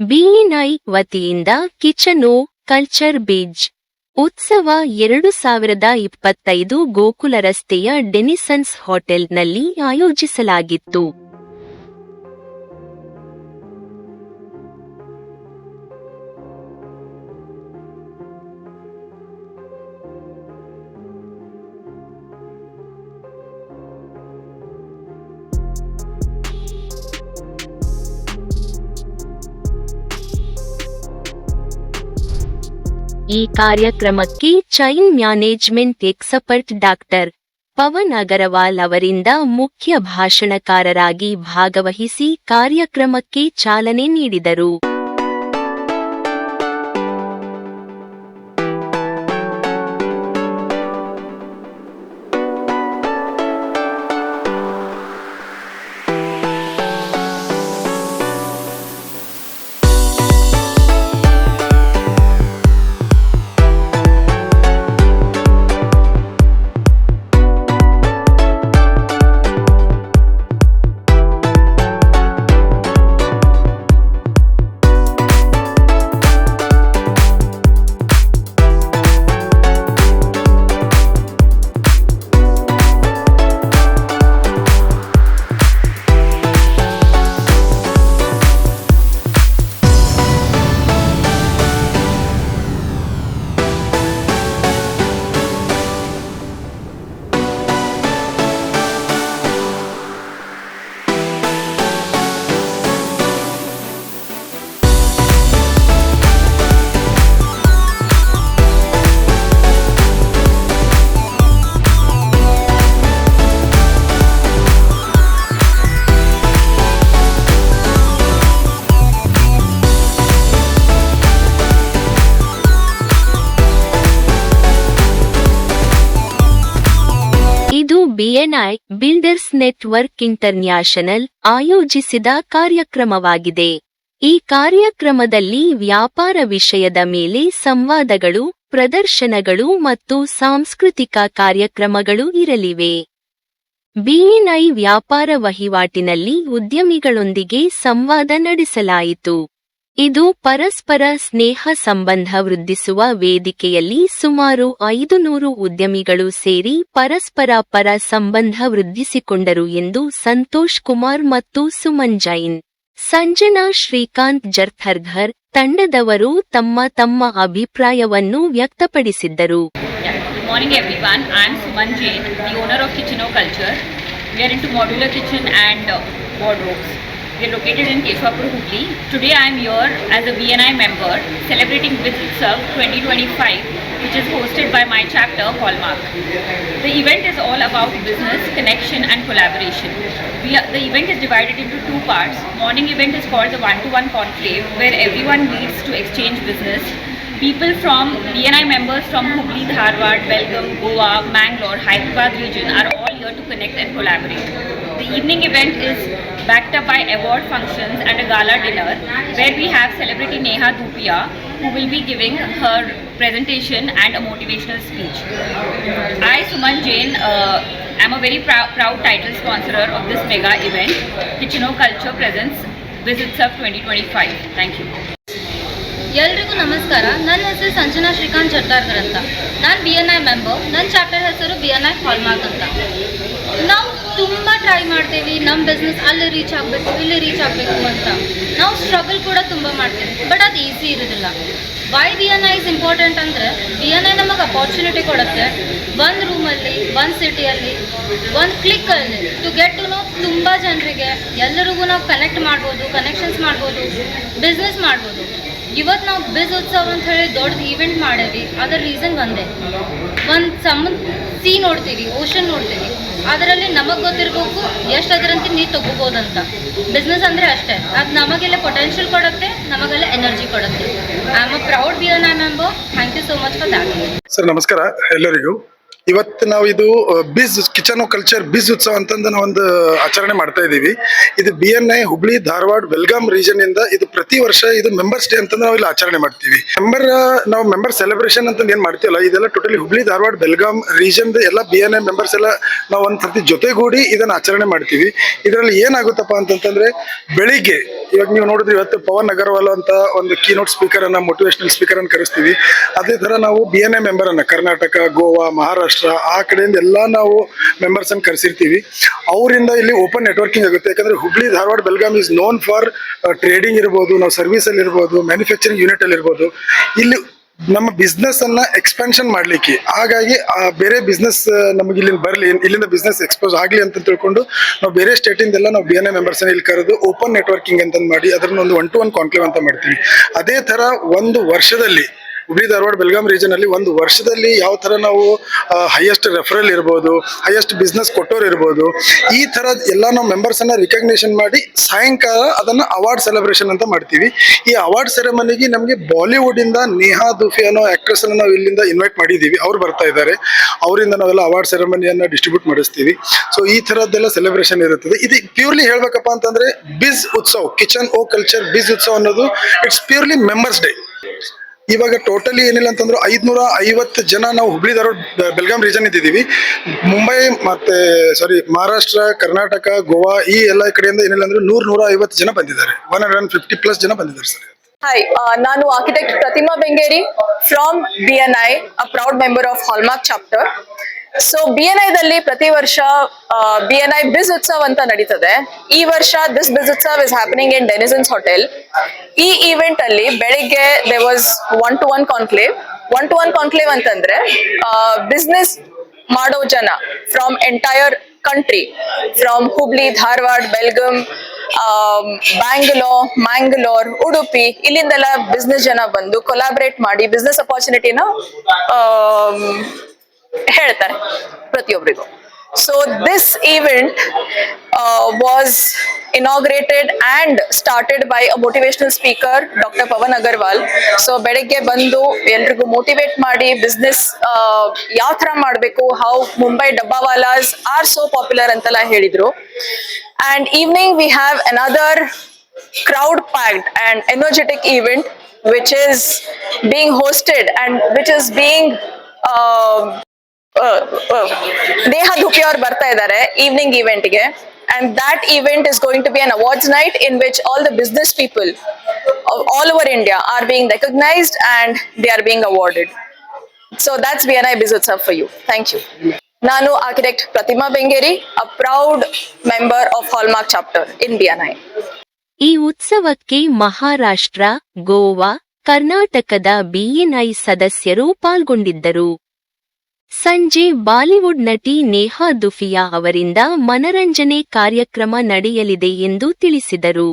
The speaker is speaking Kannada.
ಬಿಇನೈ ವತಿಯಿಂದ ಕಿಚನೋ ಕಲ್ಚರ್ ಬೀಜ್. ಉತ್ಸವ ಎರಡು ಸಾವಿರದ ಇಪ್ಪತ್ತೈದು ಗೋಕುಲ ರಸ್ತೆಯ ಡೆನಿಸನ್ಸ್ ಹೋಟೆಲ್ನಲ್ಲಿ ಆಯೋಜಿಸಲಾಗಿತ್ತು. ಈ ಕಾರ್ಯಕ್ರಮಕ್ಕೆ chain management expert doctor Pavan Agarwal ಅವರಿಂದ ಮುಖ್ಯ ಭಾಷಣಕಾರರಾಗಿ ಭಾಗವಹಿಸಿ ಕಾರ್ಯಕ್ರಮಕ್ಕೆ ಚಾಲನೆ ನೀಡಿದರು. ಇದು ಬಿಎನ್ಐ ಬಿಲ್ಡರ್ಸ್ ನೆಟ್ವರ್ಕ್ ಇಂಟರ್ನ್ಯಾಷನಲ್ ಆಯೋಜಿಸಿದ ಕಾರ್ಯಕ್ರಮವಾಗಿದೆ. ಈ ಕಾರ್ಯಕ್ರಮದಲ್ಲಿ ವ್ಯಾಪಾರ ವಿಷಯದ ಮೇಲೆ ಸಂವಾದಗಳು, ಪ್ರದರ್ಶನಗಳು ಮತ್ತು ಸಾಂಸ್ಕೃತಿಕ ಕಾರ್ಯಕ್ರಮಗಳು ಇರಲಿವೆ. ಬಿಎನ್ಐ ವ್ಯಾಪಾರ ವಹಿವಾಟಿನಲ್ಲಿ ಉದ್ಯಮಿಗಳೊಂದಿಗೆ ಸಂವಾದ ನಡೆಸಲಾಯಿತು. ಇದು ಪರಸ್ಪರ ಸ್ನೇಹ ಸಂಬಂಧ ವೃದ್ಧಿಸುವ ವೇದಿಕೆಯಲ್ಲಿ ಸುಮಾರು ಐದು ನೂರು ಉದ್ಯಮಿಗಳು ಸೇರಿ ಪರಸ್ಪರ ಪರ ಸಂಬಂಧ ವೃದ್ಧಿಸಿಕೊಂಡರು ಎಂದು ಸಂತೋಷ್ ಕುಮಾರ್ ಮತ್ತು ಸುಮನ್ ಜೈನ್. ಸಂಜನಾ ಶ್ರೀಕಾಂತ್ ಜರ್ಥರ್ಘರ್ ತಂಡದವರು ತಮ್ಮ ತಮ್ಮ ಅಭಿಪ್ರಾಯವನ್ನು ವ್ಯಕ್ತಪಡಿಸಿದ್ದರು. Uh, wardrobes. We are located in Keshwapur, Hubli. Today, I am here as a BNI member celebrating Visit Serve 2025, which is hosted by my chapter Hallmark. The event is all about business, connection, and collaboration. Are, the event is divided into two parts. Morning event is called the one-to-one conclave, where everyone meets to exchange business. People from BNI members from Hubli, Dharwad, Belgaum, Goa, Mangalore, Hyderabad region are all here to connect and collaborate. The evening event is backed up by award functions and a gala dinner where we have celebrity Neha Dupia who will be giving her presentation and a motivational speech. I, Suman Jain, uh, am a very prou- proud title sponsor of this mega event. Kitcheno Culture presents Visits of 2025. Thank you. ಎಲ್ರಿಗೂ ನಮಸ್ಕಾರ. ನನ್ನ ಹೆಸರು ಸಂಜನಾ ಶ್ರೀಕಾಂತ್ ಜರ್ದಾರ್ಗರ್ ಅಂತ ನಾನು ಬಿ ಎನ್ ಐ ಮೆಂಬರ್ ನನ್ನ ಚಾಪ್ಟರ್ ಹೆಸರು ಬಿ ಎನ್ ಐ ಹಾಲ್ಮಾರ್ಕ್ ಅಂತ. ನಾವು ತುಂಬ ಟ್ರೈ ಮಾಡ್ತೀವಿ. ನಮ್ಮ ಬಿಸ್ನೆಸ್ ಅಲ್ಲಿ ರೀಚ್ ಆಗಬೇಕು, ಇಲ್ಲಿ ರೀಚ್ ಆಗಬೇಕು ಅಂತ. ನಾವು ಸ್ಟ್ರಗಲ್ ಕೂಡ ತುಂಬ ಮಾಡ್ತೀವಿ. ಬಟ್ ಅದು ಈಸಿ ಇರೋದಿಲ್ಲ. Why B N I is important ಅಂದರೆ ಬಿ ಎನ್ ಐ ನಮಗೆ ಅಪಾರ್ಚುನಿಟಿ ಕೊಡುತ್ತೆ. ಒಂದು ರೂಮಲ್ಲಿ ಒಂದು ಸಿಟಿಯಲ್ಲಿ ಒಂದು ಕ್ಲಿಕ್ಕಲ್ಲಿ ಟು ಗೆಟ್ ಟು ನೋ ತುಂಬ ಜನರಿಗೆ ಎಲ್ಲರಿಗೂ ನಾವು ಕನೆಕ್ಟ್ ಮಾಡ್ಬೋದು ಕನೆಕ್ಷನ್ಸ್ ಮಾಡ್ಬೋದು ಬಿಸ್ನೆಸ್ ಮಾಡ್ಬೋದು. ಇವತ್ತು ನಾವು ಬಿಸ್ ಉತ್ಸವ ಅಂತ ಹೇಳಿ ದೊಡ್ಡದು ಈವೆಂಟ್ ಮಾಡೇವಿ, ಅದರ ರೀಸನ್ ಒಂದೇ. ಒಂದು ಸಮ ಸಿ ನೋಡ್ತೀವಿ ಓಷನ್ ನೋಡ್ತೀವಿ. ಅದರಲ್ಲಿ ನಮಗೆ ಗೊತ್ತಿರಬೇಕು ಎಷ್ಟು ಅದರಂತೆ ನೀರು ತಗೋಬೋದಂತ. ಬಿಸ್ನೆಸ್ ಅಂದರೆ ಅಷ್ಟೇ. ಅದು ನಮಗೆಲ್ಲ ಪೊಟೆನ್ಷಿಯಲ್ ಕೊಡುತ್ತೆ, ನಮಗೆಲ್ಲ ಎನರ್ಜಿ ಕೊಡುತ್ತೆ. I am a proud B N I member thank you so much for that sir, ನಮಸ್ಕಾರ. ಎಲ್ಲರಿಗೂ. ಇವತ್ತು ನಾವು ಇದು ಬಿಸ್ ಕಿಚನ್ ಕಲ್ಚರ್ ಬಿಸ್ ಉತ್ಸವ ಅಂತಂದು ಒಂದು ಆಚರಣೆ ಮಾಡ್ತಾ ಇದ್ದೀವಿ. ಇದು B N I Hubli Dharwad Belgaum region ಇಂದ ಇದು ಪ್ರತಿ ವರ್ಷ ಇದು ಮೆಂಬರ್ಸ್ ಡೇ ಅಂತ ನಾವು ಇಲ್ಲಿ ಆಚರಣೆ ಮಾಡ್ತೀವಿ. ಮೆಂಬರ್ ನಾವು ಮೆಂಬರ್ ಸೆಲೆಬ್ರೇಷನ್ ಅಂತ ಏನು ಮಾಡ್ತೀವಲ್ಲ, ಇದೆಲ್ಲ ಟೋಟಲಿ ಹುಬ್ಳಿ ಧಾರವಾಡ ಬೆಲ್ಗಾಮ್ ರೀಜನ್ ಎಲ್ಲ ಬಿ ಎನ್ ಐ ಮೆಂಬರ್ಸ್ ಎಲ್ಲ ನಾವು ಒಂದು ಸರ್ತಿ ಜೊತೆಗೂಡಿ ಇದನ್ನು ಆಚರಣೆ ಮಾಡ್ತೀವಿ. ಇದರಲ್ಲಿ ಏನಾಗುತ್ತಪ್ಪ ಅಂತಂತಂದ್ರೆ, ಬೆಳಿಗ್ಗೆ, ಇವಾಗ ನೀವು ನೋಡಿದ್ರೆ ಇವತ್ತು ಪವನ್ ಅಗರ್ವಾಲ್ ಅಂತ ಒಂದು ಕೀನೋಟ್ ಸ್ಪೀಕರ್ ಅನ್ನ ಮೋಟಿವೇಶನಲ್ ಸ್ಪೀಕರ್ ಅನ್ನು ಕರೆಸ್ತೀವಿ. ಅದೇ ತರ ನಾವು ಬಿ ಎನ್ ಐ ಮೆಂಬರ್ ಅನ್ನ, ಕರ್ನಾಟಕ, ಗೋವಾ, ಮಹಾರಾಷ್ಟ್ರ ಆ ಕಡೆಯಿಂದ ಎಲ್ಲ ನಾವು ಮೆಂಬರ್ಸ್ ಅನ್ನು ಕರೆಸಿರ್ತೀವಿ. ಅವರಿಂದ ಇಲ್ಲಿ ಓಪನ್ ನೆಟ್ವರ್ಕಿಂಗ್ ಆಗುತ್ತೆ. ಯಾಕಂದ್ರೆ Hubli, Dharwad Belgaum is known for trading ಇರ್ಬೋದು, ನಾವು ಸರ್ವಿಸ್ ಅಲ್ಲಿ ಇರ್ಬೋದು ಮ್ಯಾನುಫ್ಯಾಕ್ಚರಿಂಗ್ ಯೂನಿಟ್ ಅಲ್ಲಿ ಇರ್ಬೋದು. ಇಲ್ಲಿ ನಮ್ಮ ಬಿಸ್ನೆಸ್ ಅನ್ನ ಎಕ್ಸ್ಪೆನ್ಷನ್ ಮಾಡ್ಲಿಕ್ಕೆ. ಹಾಗಾಗಿ, ಆ, ಬೇರೆ ಬಿಸ್ನೆಸ್ ನಮಗೆ ಇಲ್ಲಿ ಬರಲಿ, ಇಲ್ಲಿಂದ ಬಿಸ್ನೆಸ್ ಎಕ್ಸ್ಪೋಸ್ ಆಗಲಿ ಅಂತ ತಿಳ್ಕೊಂಡು ನಾವು ಬೇರೆ ಸ್ಟೇಟ್ ಇಂದೆಲ್ಲ ನಾವು ಬಿ ಎನ್ ಎ ಮೆಂಬರ್ಸ್ ಇಲ್ಲಿ ಕರೆದು ಓಪನ್ ನೆಟ್ವರ್ಕಿಂಗ್ ಅಂತ ಮಾಡಿ ಅದನ್ನ ಒಂದು ಒನ್ ಟು ಒನ್ ಕಾನ್ಕ್ಲೇವ್ ಅಂತ ಮಾಡ್ತೀವಿ. ಅದೇ ತರ ಒಂದು ವರ್ಷದಲ್ಲಿ ಹುಬ್ಳಿ ಧಾರವಾಡ ಬೆಲ್ಗಾಂ ರೀಜನ್ ಅಲ್ಲಿ ಒಂದು ವರ್ಷದಲ್ಲಿ ಯಾವ ತರ ನಾವು ಹೈಯೆಸ್ಟ್ ರೆಫರಲ್ ಇರ್ಬೋದು ಹೈಯೆಸ್ಟ್ ಬಿಸ್ನೆಸ್ ಕೊಟ್ಟೋರು ಇರ್ಬೋದು, ಈ ತರ ಎಲ್ಲ ನಾವು ಮೆಂಬರ್ಸ್ ಅನ್ನ ರಿಕಗ್ನೇಷನ್ ಮಾಡಿ ಸಾಯಂಕಾಲ ಅದನ್ನ ಅವಾರ್ಡ್ ಸೆಲೆಬ್ರೇಷನ್ ಅಂತ ಮಾಡ್ತೀವಿ. ಈ ಅವಾರ್ಡ್ ಸೆರೆಮನಿಗೆ ನಮಗೆ ಬಾಲಿವುಡ್ ಇಂದ ನೇಹಾ ದುಫಿ ಅನ್ನೋ ಆಕ್ಟ್ರೆಸ್ ಅನ್ನ ನಾವು ಇಲ್ಲಿಂದ ಇನ್ವೈಟ್ ಮಾಡಿದ್ದೀವಿ. ಅವ್ರು ಬರ್ತಾ ಇದ್ದಾರೆ. ಅವರಿಂದ ನಾವೆಲ್ಲ ಅವಾರ್ಡ್ ಸೆರೆಮನಿಯನ್ನ ಡಿಸ್ಟ್ರಿಬ್ಯೂಟ್ ಮಾಡಿಸ್ತೀವಿ. ಸೊ ಈ ತರದ್ದೆಲ್ಲ ಸೆಲೆಬ್ರೇಷನ್ ಇರುತ್ತದೆ. ಇದು ಪ್ಯೂರ್ಲಿ ಹೇಳ್ಬೇಕಪ್ಪ ಅಂತಂದ್ರೆ ಬಿಸ್ ಉತ್ಸವ್ ಕಿಚನ್ ಓ ಕಲ್ಚರ್ ಬಿಸ್ ಉತ್ಸವ ಅನ್ನೋದು ಇಟ್ಸ್ ಪ್ಯೂರ್ಲಿ ಮೆಂಬರ್ಸ್ ಡೇ ಇವಾಗ ಟೋಟಲಿ ಏನಿಲ್ಲ ಅಂತಂದ್ರೆ ಐದ್ನೂರ ಐವತ್ತು ಜನ ನಾವು ಹುಬ್ಳಿ ಧಾರವಾಡ ಬೆಲ್ಗಾಂ ರೀಜನ್ ಇದ್ದಿದ್ದೀವಿ ಮುಂಬೈ ಮತ್ತೆ ಸಾರಿ ಮಹಾರಾಷ್ಟ್ರ, ಕರ್ನಾಟಕ, ಗೋವಾ ಈ ಎಲ್ಲ ಕಡೆಯಿಂದ ಏನಿಲ್ಲ ಅಂದ್ರೆ ನೂರ್ ನೂರ ಐವತ್ತು ಜನ ಬಂದಿದ್ದಾರೆ. One hundred and fifty plus ಜನ ಬಂದಿದ್ದಾರೆ ಸರ್. ಹಾಯ್ ನಾನು architect Pratima Bengeri from B N I a proud member of hallmark chapter so B N ಐದಲ್ಲಿ ಪ್ರತಿ ವರ್ಷ ಬಿ ಎನ್ ಐ ಬಿಸ್ ಉತ್ಸವ್ ಅಂತ ನಡೀತದೆ. ಈ ವರ್ಷ this biz Utsav is happening in Denisons hotel ಈ ಇವೆಂಟ್ ಅಲ್ಲಿ ಬೆಳಿಗ್ಗೆ they was one to one conclave one to one conclave ಅಂತಂದ್ರೆ ಬಿಸ್ನೆಸ್ ಮಾಡೋ ಜನ from entire country from Hubli Dharwad Belgaum Bangalore Mangalore Udupi ಇಲ್ಲಿಂದೆಲ್ಲ business ಜನ ಬಂದು ಕೊಲಾಬ್ರೇಟ್ ಮಾಡಿ ಬಿಸ್ನೆಸ್ ಅಪಾರ್ಚುನಿಟಿನ ಹೇಳ್ತಾರೆ ಪ್ರತಿಯೊಬ್ಬರಿಗೂ so this event was inaugurated and started by a motivational speaker doctor Pavan Agarwal so ಬೆಳಗ್ಗೆ ಬಂದು ಎಲ್ರಿಗೂ ಮೋಟಿವೇಟ್ ಮಾಡಿ ಬಿಸ್ನೆಸ್ ಯಾವ ಥರ ಮಾಡಬೇಕು how Mumbai dabbawalas are so popular ಅಂತೆಲ್ಲ ಹೇಳಿದ್ರು. And evening we have another packed and energetic event which is being hosted and which is being um, uh, Neha Dhupia ಅವ್ರು ಬರ್ತಾ ಇದ್ದಾರೆ evening ಇವೆಂಟ್ಗೆ and that event is going to be an awards night in which all the business people all over India are being recognised and they are being awarded so that's B N I business for you thank you ನಾನು architect Pratima Bengeri a proud member of hallmark chapter in B N I ಈ ಉತ್ಸವಕ್ಕೆ ಮಹಾರಾಷ್ಟ್ರ, ಗೋವಾ, ಕರ್ನಾಟಕದ ಬಿಎನ್ಐ ಸದಸ್ಯರು ಪಾಲ್ಗೊಂಡಿದ್ದರು. ಸಂಜೆ ಬಾಲಿವುಡ್ ನಟಿ ನೇಹಾ ದುಫಿಯಾ ಅವರಿಂದ ಮನರಂಜನೆ ಕಾರ್ಯಕ್ರಮ ನಡೆಯಲಿದೆ ಎಂದು ತಿಳಿಸಿದರು.